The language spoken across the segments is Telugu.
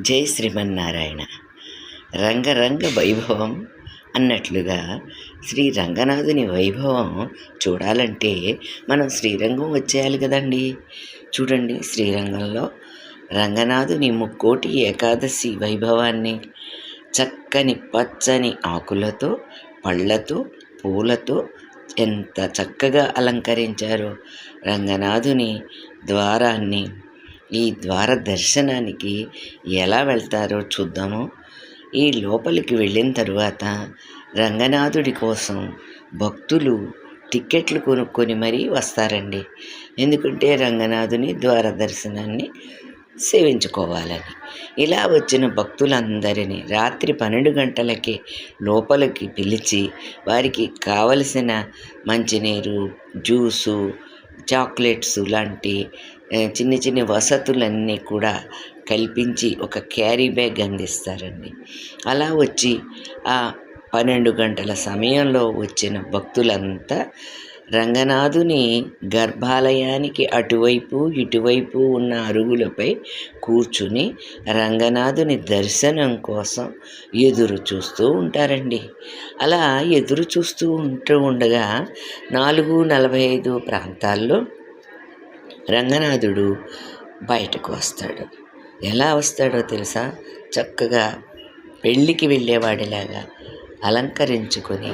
జై శ్రీమన్నారాయణ. రంగరంగ వైభవం అన్నట్లుగా శ్రీ రంగనాథుని వైభవం చూడాలంటే మనం శ్రీరంగం వచ్చేయాలి కదండి. చూడండి శ్రీరంగంలో రంగనాథుని ముక్కోటి ఏకాదశి వైభవాన్ని చక్కని పచ్చని ఆకులతో పళ్ళతో పూలతో ఎంత చక్కగా అలంకరించారో రంగనాథుని ద్వారాన్ని. ఈ ద్వార దర్శనానికి ఎలా వెళ్తారో చూద్దాము. ఈ లోపలికి వెళ్ళిన తరువాత రంగనాథుడి కోసం భక్తులు టిక్కెట్లు కొనుక్కొని మరీ వస్తారండి. ఎందుకంటే రంగనాథుని ద్వార దర్శనాన్ని సేవించుకోవాలని. ఇలా వచ్చిన భక్తులందరినీ రాత్రి పన్నెండు గంటలకి లోపలికి పిలిచి వారికి కావలసిన మంచినీరు జ్యూసు చాక్లెట్స్ లాంటి చిన్న చిన్న వసతులన్నీ కూడా కల్పించి ఒక క్యారీ బ్యాగ్ అందిస్తారండి. అలా వచ్చి ఆ పన్నెండు గంటల సమయంలో వచ్చిన భక్తులంతా రంగనాథుని గర్భాలయానికి అటువైపు ఇటువైపు ఉన్న అరుగులపై కూర్చుని రంగనాథుని దర్శనం కోసం ఎదురు చూస్తూ ఉంటారండి. అలా ఎదురు చూస్తూ ఉంటూ ఉండగా నాలుగు నలభై ఐదు ప్రాంతాల్లో రంగనాథుడు బయటకు వస్తాడు. ఎలా వస్తాడో తెలుసా? చక్కగా పెళ్ళికి వెళ్ళేవాడిలాగా అలంకరించుకొని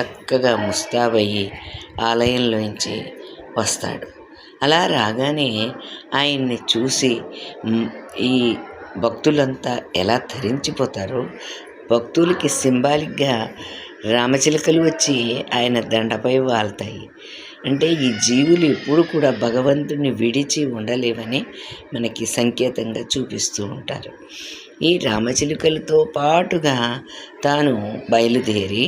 చక్కగా ముస్తాబయ్యి ఆలయంలోంచి వస్తాడు. అలా రాగానే ఆయన్ని చూసి ఈ భక్తులంతా ఎలా ధరించిపోతారో భక్తులకి సింబాలిక్గా రామచిలకలు వచ్చి ఆయన దండపై వాళ్తాయి. అంటే ఈ జీవులు ఎప్పుడు కూడా భగవంతుని విడిచి ఉండలేవని మనకి సంకేతంగా చూపిస్తూ ఉంటారు. ఈ రామచిలుకలతో పాటుగా తాను బయలుదేరి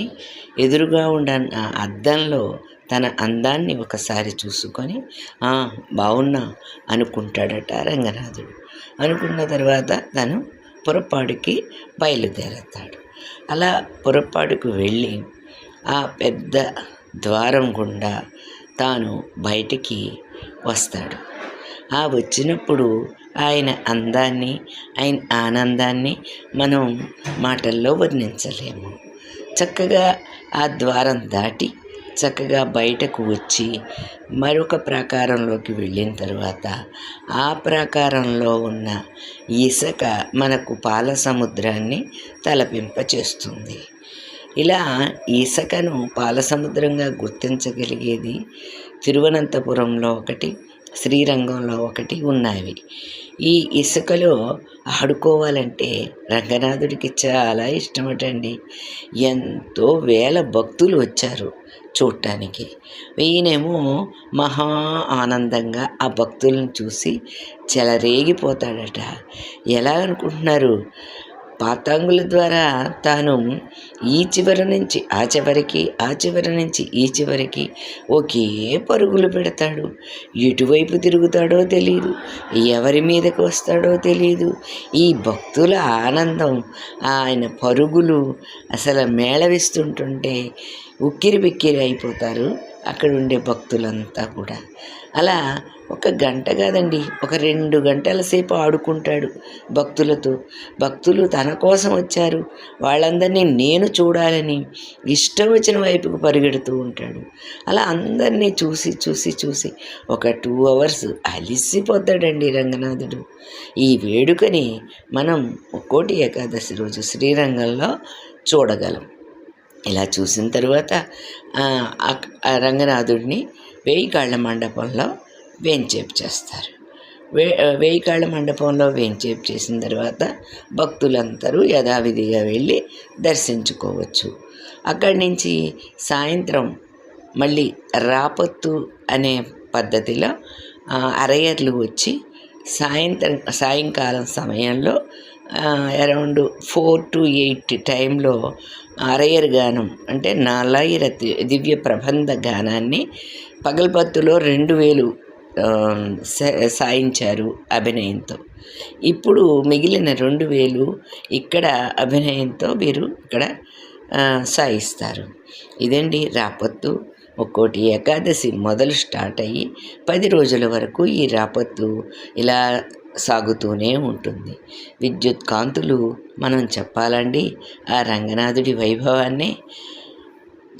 ఎదురుగా ఉన్న ఆ అద్దంలో తన అందాన్ని ఒకసారి చూసుకొని "ఆ, బాగున్నా అనుకుంటాడట రంగనాథుడు. అనుకున్న తర్వాత తను పొరపాటుకి బయలుదేరతాడు. అలా పొరపాటుకు వెళ్ళి ఆ పెద్ద ద్వారం గుండా తాను బయటికి వస్తాడు. ఆ వచ్చినప్పుడు ఆయన అందాన్ని ఆయన ఆనందాన్ని మనం మాటల్లో వర్ణించలేము. చక్కగా ఆ ద్వారం దాటి చక్కగా బయటకు వచ్చి మరొక ప్రాకారంలోకి వెళ్ళిన తర్వాత ఆ ప్రాకారంలో ఉన్న ఇసుక మనకు పాల సముద్రాన్ని తలపింపచేస్తుంది. ఇలా ఇసుకను పాలసముద్రంగా గుర్తించగలిగేది తిరువనంతపురంలో ఒకటి శ్రీరంగంలో ఒకటి ఉన్నవి. ఈ ఇసుకలో ఆడుకోవాలంటే రంగనాథుడికి చాలా ఇష్టమటండి. ఎంతో వేల భక్తులు వచ్చారు చూడటానికి ఈయనేమో మహా ఆనందంగా ఆ భక్తులను చూసి చెలరేగిపోతాడట. ఎలా అనుకుంటున్నారు? పాతాంగుల ద్వారా తాను ఈ చివరి నుంచి ఆ చివరికి ఆ చివరి నుంచి ఈ చివరికి ఒకే పరుగులు పెడతాడు. ఎటువైపు తిరుగుతాడో తెలియదు ఎవరి మీదకి వస్తాడో తెలియదు ఈ భక్తుల ఆనందం ఆయన పరుగులు అసలు మేళవిస్తుంటుంటే ఉక్కిరి బిక్కిరి అయిపోతారు అక్కడ ఉండే భక్తులంతా కూడా. అలా ఒక గంట కాదండి ఒక రెండు గంటల సేపు ఆడుకుంటాడు భక్తులతో. భక్తులు తన కోసం వచ్చారు. వాళ్ళందరినీ నేను చూడాలని ఇష్టం వచ్చిన వైపుకు పరిగెడుతూ ఉంటాడు. అలా అందరినీ చూసి చూసి చూసి ఒక టూ అవర్స్ అలిసిపోతాడండి రంగనాథుడు. ఈ వేడుకని మనం ఒక్కోటి ఏకాదశి రోజు శ్రీరంగంలో చూడగలం. ఇలా చూసిన తర్వాత ఆ, రంగనాథుడిని వేయి కాళ్ళ మండపంలో వేంచేపు చేస్తారు. వే వేయికాళ్ళ మండపంలో వేంచేపు చేసిన తర్వాత భక్తులందరూ యథావిధిగా వెళ్ళి దర్శించుకోవచ్చు. అక్కడి నుంచి సాయంత్రం మళ్ళీ రాపత్తు అనే పద్ధతిలో అరయర్లు వచ్చి సాయంత్రం సాయంకాలం సమయంలో అరౌండ్ ఫోర్ టు ఎయిట్ టైంలో అరయర్ గానం అంటే నాలాయిర దివ్య ప్రబంధ గానాన్ని పగల్పత్తులో రెండు వేలు సాయించారు అభినయంతో. ఇప్పుడు మిగిలిన రెండు వేలు ఇక్కడ అభినయంతో వీరు ఇక్కడ సాయిస్తారు ఇదండి రాపత్తు. ఒక్కోటి ఏకాదశి మొదలు స్టార్ట్ అయ్యి పది రోజుల వరకు ఈ రాపత్తు ఇలా సాగుతూనే ఉంటుంది. విద్యుత్ కాంతులు మనం చెప్పాలండి ఆ రంగనాథుడి వైభవాన్ని.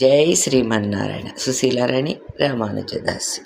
జై శ్రీమన్నారాయణ. సుశీలారాణి రామానుజదాసి.